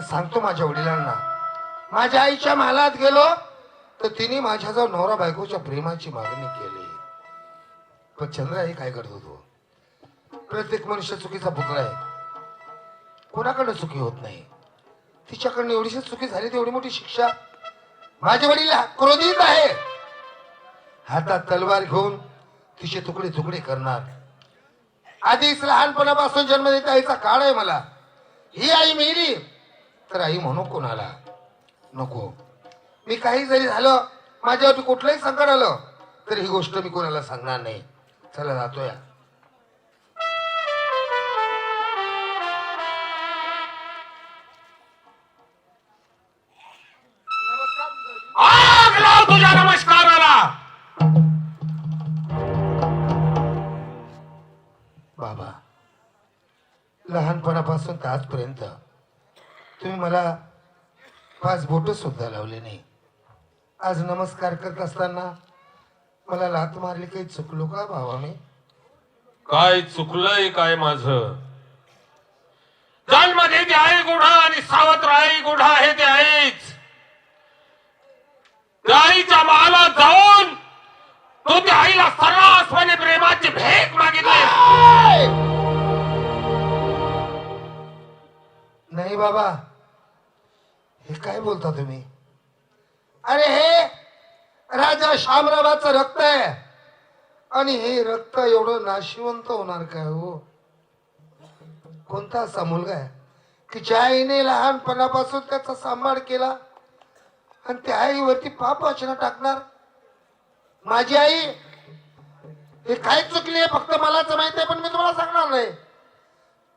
सांगतो माझ्या वडिलांना. माझ्या आईच्या महालात गेलो तर तिने माझ्याजवळ नवरा बायकोच्या प्रेमाची मागणी केली. पण चंद्र हे काय करत होतो? प्रत्येक मनुष्य चुकीचा पुतळा आहे. कोणाकडनं चुकी होत नाही? तिच्याकडनं एवढीशी चुकी झाली तेवढी मोठी शिक्षा माझ्या वडील क्रोधित आहे. हातात तलवार घेऊन तिचे तुकडे तुकडे करणार. आधीच लहानपणापासून जन्म देत आईचा काळ आहे मला. ही आई मेली. तर आई म्हणू कोणाला? नको. मी काही जरी झालं माझ्यावरती कुठलंही संकट आलं तर ही गोष्ट मी कोणाला सांगणार नाही. चला तुझ्या नमस्काराला! बाबा लहानपणापासून आजपर्यंत तुम्ही मला पाच बोट सुद्धा लावले नाही. आज नमस्कार करत असताना मला लात मारली काही चुकलो का बाबा मी? काय चुकलंय काय माझ? जन्म देते आई गुढा आणि सावत्र आई गुढा आहे ते आईच त्या आईच्या महालात जाऊन तो त्या आईला सर्रासपणे प्रेमाची भेट मागितली. नाही बाबा. हे काय बोलता तुम्ही? अरे हे राजा शामरावाचं रक्त आहे. आणि हे रक्त एवढं नाशिवंत होणार काय हो? कोणता असा मुलगा आहे? की ज्या आईने लहानपणापासून त्याचा सांभाळ केला आणि त्या आईवरती पाप वाचना टाकणार? माझी आई हे काय चुकली आहे फक्त मलाच माहिती आहे पण मी तुम्हाला सांगणार नाही.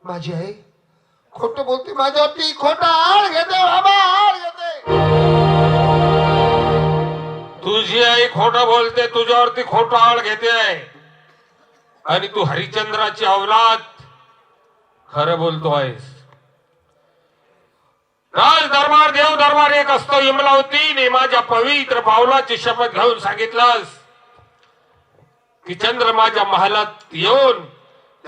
माझी आई खोट बोलते माझ्यावरती खोटा आळ घेते बाबा आळ घेते. तुझी आई खोटं बोलते तुझ्यावरती खोटं आळ घेते. आणि तू हरिचंद्राची अवलाद खरं बोलतो आहेस. राज दरबार देव दरबार एक असतो इमलावतीने माझ्या पवित्र पावलाची शपथ घेऊन सांगितलंस की चंद्र माझ्या महालात येऊन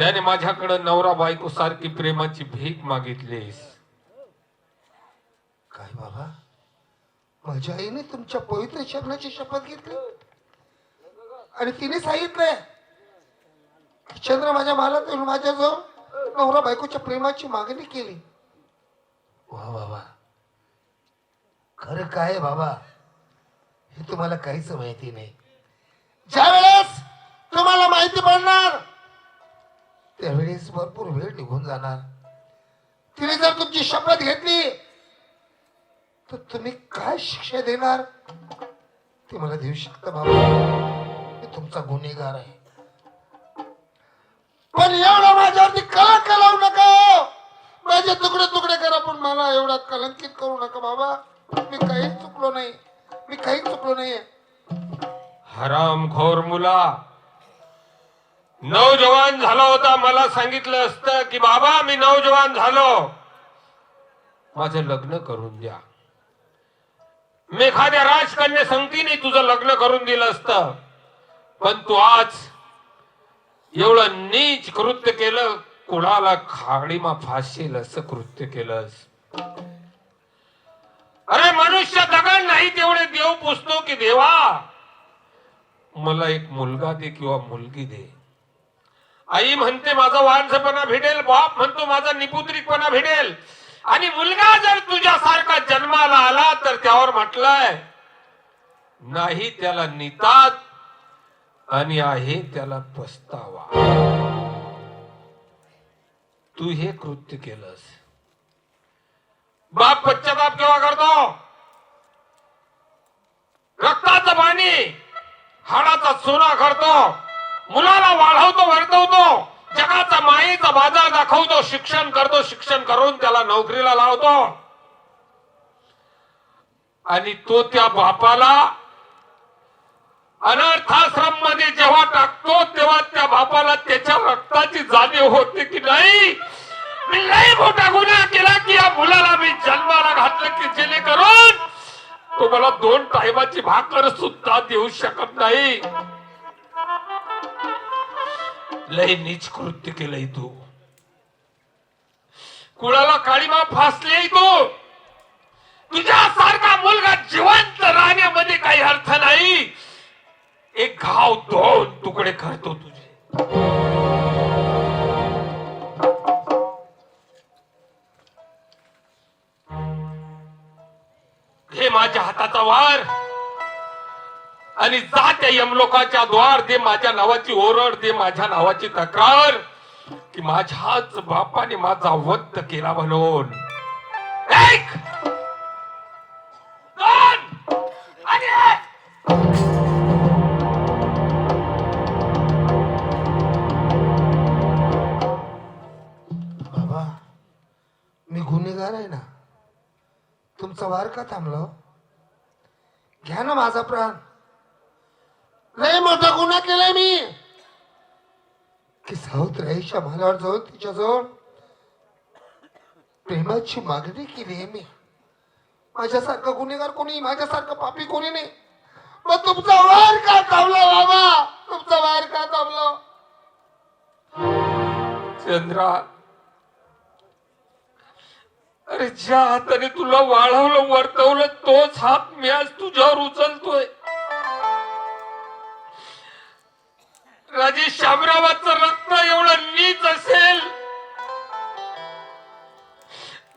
त्याने माझ्याकडे नवरा बायको सारखी प्रेमाची भीक मागितलीस. काय बाबा? माझ्या आईने तुमच्या पवित्र चरणाची शपथ घेतली. आणि तिने सांगितलंय चंद्र माझ्या महालात येऊन माझ्याजवळ नवरा बायकोच्या प्रेमाची मागणी केली. वा बाबा खरं काय बाबा? हे तुम्हाला काहीच माहिती नाही. ज्या वेळेस तुम्हाला माहिती पडणार त्यावेळेस भरपूर वेळ निघून जाणार. तिने जर तुमची शपथ घेतली तर तुम्ही काय शिक्षा देणार? ते मला देऊ शकता बाबा. मी तुमचा गुन्हेगार आहे. पण एवढा माझ्यावरती कला कलावू नका हो. माझे तुकडे तुकडे करा पण मला एवढा कलंकित करू नका बाबा. मी काहीच चुकलो नाही. मी काहीच चुकलो नाहीये. हरामखोर मुला. नौजवान झाला होता मला सांगितलं असतं की बाबा मी नौजवान झालो. माझं लग्न करून द्या. मी एखाद्या राजकन्या संगतीने तुझं लग्न करून दिलं असतं. पण तू आज एवढं नीच कृत्य केलं कुणाला खाडीमा फाशील असं कृत्य केलंस? अरे मनुष्य दगड नाही तेवढे देव पुसतो की देवा. मला एक मुलगा दे किंवा मुलगी दे. आई म्हणते माझा वांझपणा भेटेल बाप म्हणतो माझा निपुत्रिकपणा भेटेल आणि मुलगा जर तुझ्यासारखा जन्माला आला तर त्यावर म्हटलंय नाही त्याला नितात आणि आहे त्याला पस्तावा. तू हे कृत्य केलंस. बाप पश्चाताप केव्हा करतो? रक्ताचं पाणी हाडाचा सोना करतो. मुलाला वाढवतो वर्तवतो जगाचा मायेचा बाजार दाखवतो शिक्षण करतो शिक्षण करून त्याला नोकरीला लावतो. आणि तो त्या बापाला अनर्थाश्रममध्ये जेव्हा टाकतो तेव्हा त्या बापाला त्याच्या रक्ताची जाणीव होते की नाही? मी लई मोठा गुन्हा केला की या मुलाला मी जन्माला घातलं की जेणेकरून तो मला दोन टायमाची भाकर सुद्धा देऊ शकत नाही. लय नीच कृत्य केलंय तू. कुळाला काळीमा फासले तू. तुझ्यासारखा मुलगा जिवंत राहण्यामध्ये काही अर्थ नाही. एक घाव दोन तुकडे करतो तुझे. हे माझ्या हाताचा वार. आणि जा त्या यमलोकाच्या द्वार दे माझ्या नावाची ओरड दे माझ्या नावाची तक्रार की माझ्याच बापाने माझा वध केला म्हणून. एक दोन आणि एक. बाबा मी गुन्हेगार आहे ना. तुमचा वार का थांबला हो. घ्या ना माझा प्राण. लय मोठा गुन्हा केलाय मी. की सावत्राईच्या महालावर जाऊन तिच्याजवळ प्रेमाची मागणी केली आहे मी. माझ्यासारखा गुन्हेगार कोणी माझ्यासारखं पापी कोणी नाही. मग तुमचा वार का थांबला बाबा? तुमचा वार का थांबला? चंद्रा अरे ज्या हाताने तुला वाढवलं वर्तवलं तोच हात मी आज तुझ्यावर उचलतोय. राजे शामरावाचं रक्त एवढं नीच असेल.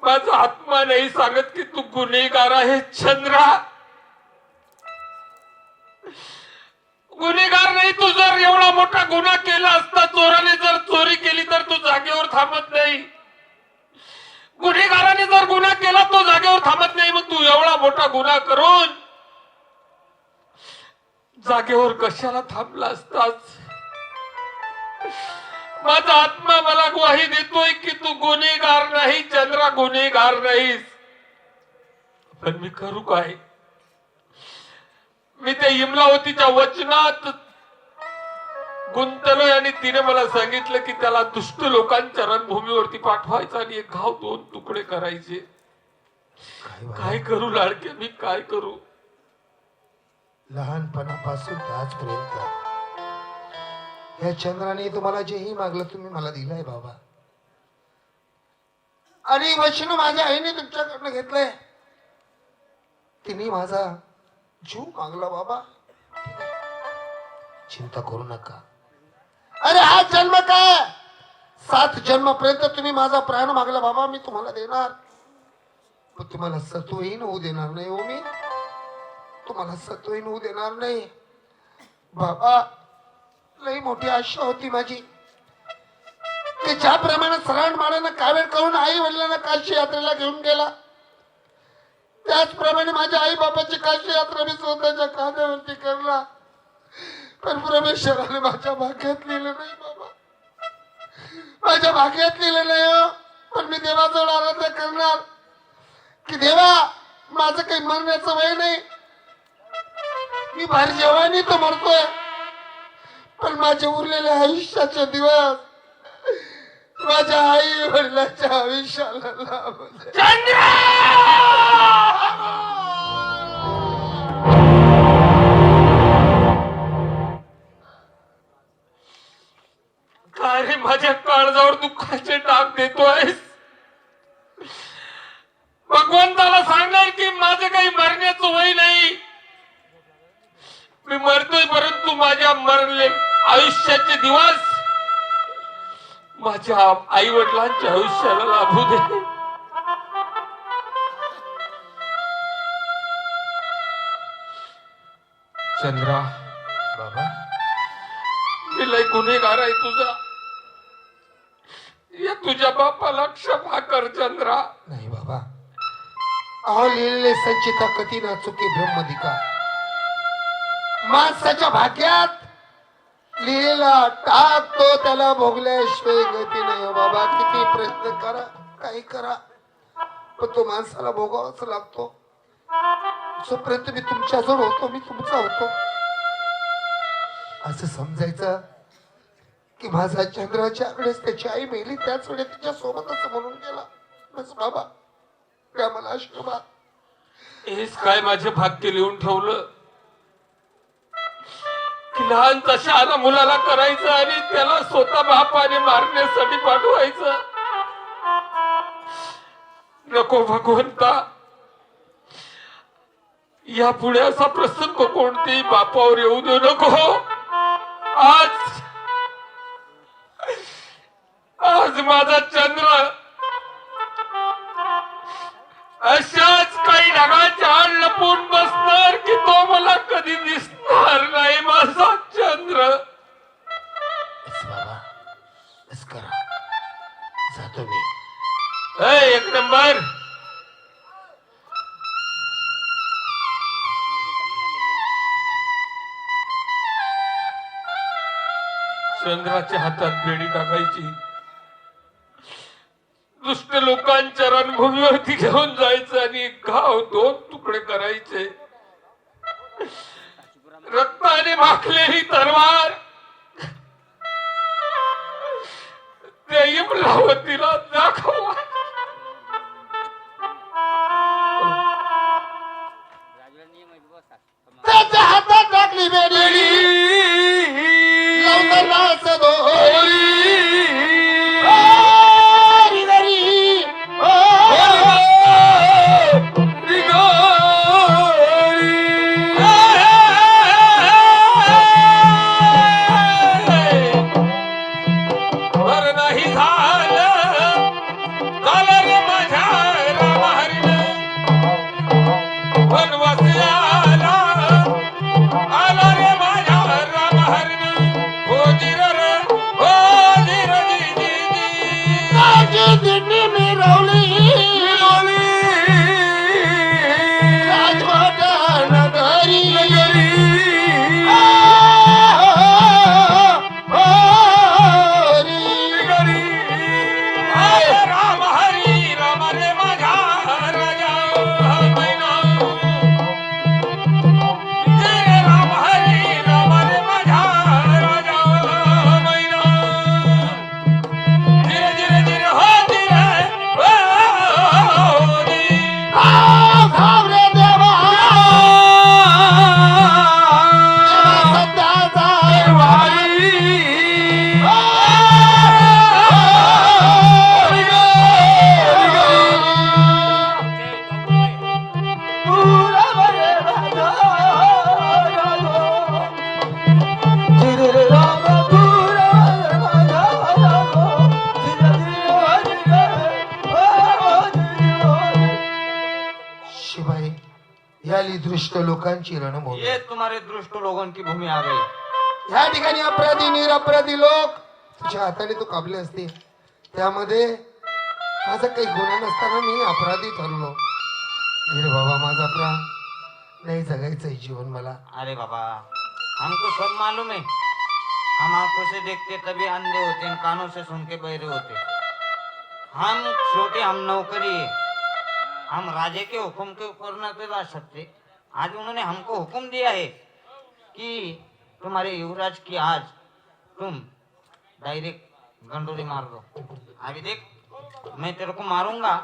माझा आत्मा नाही सांगत की तू गुन्हेगार आहे चंद्रा गुन्हेगार नाही तू जर एवढा मोठा गुन्हा केला असता चोराने जर चोरी केली तर तू जागेवर थांबत नाही. गुन्हेगाराने जर गुन्हा केला तो जागेवर थांबत नाही मग तू एवढा मोठा गुन्हा करून जागेवर कशाला थांबला असताच माझा आत्मा मला ग्वाही देतोय की तू गुन्हेगार नाही चंद्रा गुन्हेगार नाहीस. पण मी करू काय मी त्या इमलावतीच्या वचनात गुंतलोय आणि तिने मला सांगितलं की त्याला दुष्ट लोकांच्या रणभूमीवरती पाठवायचं आणि एक घाव दोन तुकडे करायचे. काय करू लाडके मी काय करू? लहानपणापासून आजपर्यंत. या चंद्राने तुम्हाला जेही मागलं तुम्ही मला दिलंय बाबा. आणि वचन माझ्या आईने तुमच्याकडनं घेतलंय. तिने माझा जीव मागला बाबा. चिंता करू नका. अरे हा जन्म काय? सात जन्मापर्यंत तुम्ही माझा प्राण मागला बाबा मी तुम्हाला देणार. पण तुम्हाला सत्वहीन होऊ देणार नाही हो मी. तुम्हाला सत्वहीन होऊ देणार नाही. बाबा लई मोठी आशा होती माझी. की ज्याप्रमाणे सरण माळ्यानं कावेर करून आई वडिलांना काशी यात्रेला घेऊन गेला त्याचप्रमाणे माझ्या आई बाबाची काशी यात्रा मी स्वतःच्या कांद्यावरती करला. पण परमेश्वराने माझ्या भाग्यात लिहिलं नाही बाबा. माझ्या भाग्यात लिहिलं नाही हो. पण मी देवाजवळ आराधना करणार. की देवा माझं काही मरण्याचं वय नाही. मी भारी जेव्हानी तर मरतोय. पण माझ्या उरलेल्या आयुष्याचे दिवस माझ्या आई वडिलांच्या आयुष्याला अरे काय रे माझ्या काळजावर दुःखाचे टाक देतोयस? भगवंताला सांगणार की माझं काही मरण्याचं वय नाही. मी मरतोय परंतु माझ्या मरले आयुष्याचे दिवस माझ्या आई वडिलांच्या आयुष्याला लाभू दे. चंद्रा बाबा मी लय गुन्हेगार आहे तुझा. या तुझ्या बापाला क्षमा कर चंद्रा. नाही बाबा. अहो लिहिलेले संचिता कधी ना चुकी ब्रह्मदिका? माणसाच्या भाग्यात लिहिलेला टाकतो त्याला भोगल्याशिवाय गती नाही. बाबा किती प्रयत्न करा काही करा. पण तो माणसाला भोगावाच लागतो. जोपर्यंत मी तुमच्याजवळ होतो मी तुमचा होतो. असं समजायचं की माझा चंद्राच्या वेळेस त्याची आई मेली त्याच वेळेस तिच्या सोबतच म्हणून गेला. बस बाबा त्या मला आशीर्वाद. हेच काय माझे भाग्य लिहून ठेवलं? लहान शहाणा मुलाला करायचं आणि त्याला स्वतः बापाने मारण्यासाठी पाठवायचं. नको भगवंता. या पुढे असा प्रसंग कोणतेही बापावर येऊ देऊ नको. आज चंद्राच्या हातात बेडी टाकायची. दुष्ट लोकांच्या रणभूमीवरती घेऊन जायचं आणि एक गाव दोन तुकडे करायचे. रक्ताने माखलेली तलवार. त्या तिला याली दृष्ट लोकांची रणभूमी. ये तुम्हारे दुष्ट लोगों की भूमि आ गई। या ठिकाणी अपराधी निरपराधी लोक. तुझ्या हाताने तू काबले असते त्यामध्ये माझा काही गुन्हा नसताना मी अपराधी ठरलो. धीर बाबा माझा प्राण. नाही जगायचंय जीवन मला. अरे बाबा हमको सब मालूम है। हम आंखों से देखते तभी अंधे होते कानों से सुन के बहरे होते हम छोटे हम नौकरी है। हम राजे के हुक्म के ऊपर न तो जा सकते। आज उन्होंने हमको हुक्म दिया है कि तुम्हारे युवराज की आज तुम डायरेक्ट गंडोरी मार दो। अभी देख मैं तेरे को मारूंगा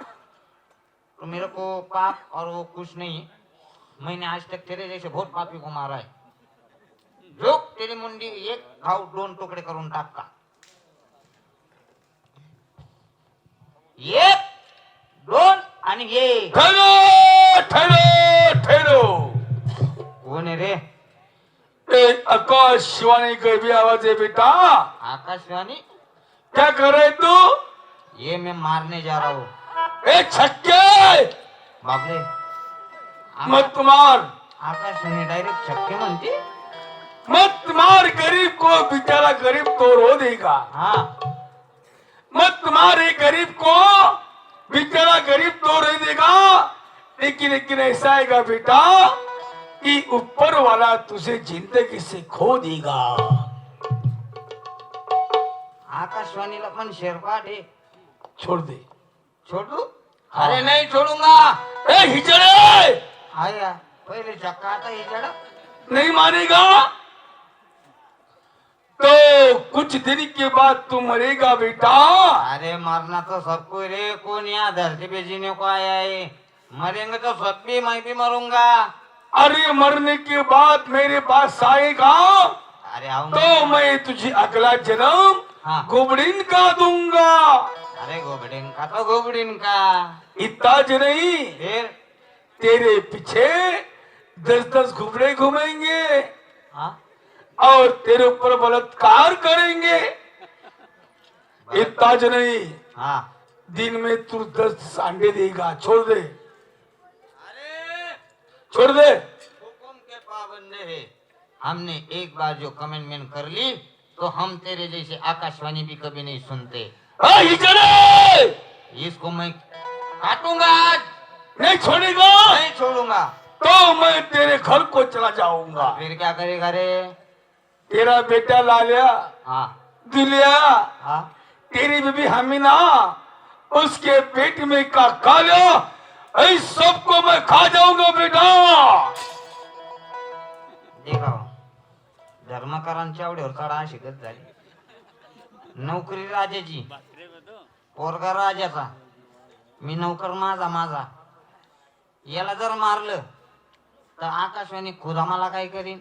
तो मेरे को पाप और वो कुछ नहीं। मैंने आज तक तेरे जैसे बहुत पापी को मारा है। जो तेरी मुंडी एक घाव दोन तुकडे करून टाका एक दोन आणि एक ठहरो ठहरो ठहरो कोण आहे रे? ए, आकाश शिवानी का भी आवाज है बेटा. आकाशवाणी क्या कर रहे तू? ये मैं मारने जा रहा हूँ. ए छक्के! बापरे मत मार. आकाशवाणी डायरेक्ट छक्के म्हणते? मत मार गरीब को बेचारा गरीब तो रो देगा. हा. मत मार एक गरीब को. बेचारा गरीब तो रो देगा लेकिन लेकिन ऐसा आएगा बेटा कि ऊपर वाला तुझे जिंदगी से खो देगा आकाशवाणीला पण शेरपाट आहे छोड़ दे छोटू अरे नाही छोडूंगा ए हिजड़े आया पहिले चक्का आता हे जडा नहीं मानेगा तो कुछ दिन के बाद तू मरेगा बेटा। अरे मरना तो सबको रे कौन यहाँ धरती पे जीने को आया है? मरेंगे तो सब भी मैं भी मरूंगा। अरे मरने के बाद मेरे पास आएगा। अरे तो मैं तुझे अगला जन्म हाँ। गोबड़िन का दूंगा। अरे गोबड़िन का तो गोबड़िन का। इतना ज नहीं फिर? तेरे पीछे दस दस घुबड़े घूमेंगे। हाँ। और तेरे ऊपर बलात्कार करेंगे। इतना ज नहीं। हाँ। दिन में तू दस अंडे देगा छोड़ दे। छोड़ दे। हुकुम के पाबंद है। हमने एक बार जो कमेंटमेंट कर ली तो हम तेरे जैसे आकाशवाणी भी कभी नहीं सुनते। इसको मैं काटूंगा आज। नहीं छोड़ेगा। नहीं छोड़ूंगा। तो मैं तेरे घर को चला जाऊंगा। फिर क्या करेगा रे? तेरा बेटा लालिया हाँ. दुलिया. हाँ. तेरी बीबी हमीना उसके पेट में का लिया इस सबको मैं खा जाऊंगा बेटा. देखा धर्मकारांच्या आवडीवर चढा शिकत झाली. नोकरी राजाची पोरगा राजाचा. मी नौकर माझा माझा. याला जर मारलं तर आकाशवाणी खुदा मला काय करीन?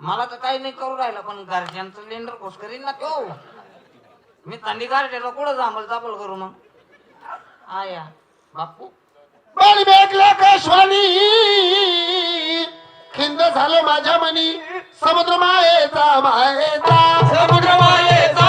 मला तर काही नाही करू राहिलं पण घरच्यांचं लेंडर खोस करीन ना तो. मी थंडी गारठ्याला कुठं जांभल चापल करू मग? आया बापू बाळी भेटला काशवाणी खिंद झालं माझ्या मनी. समुद्र मायेचा मायेचा. समुद्र मायेचा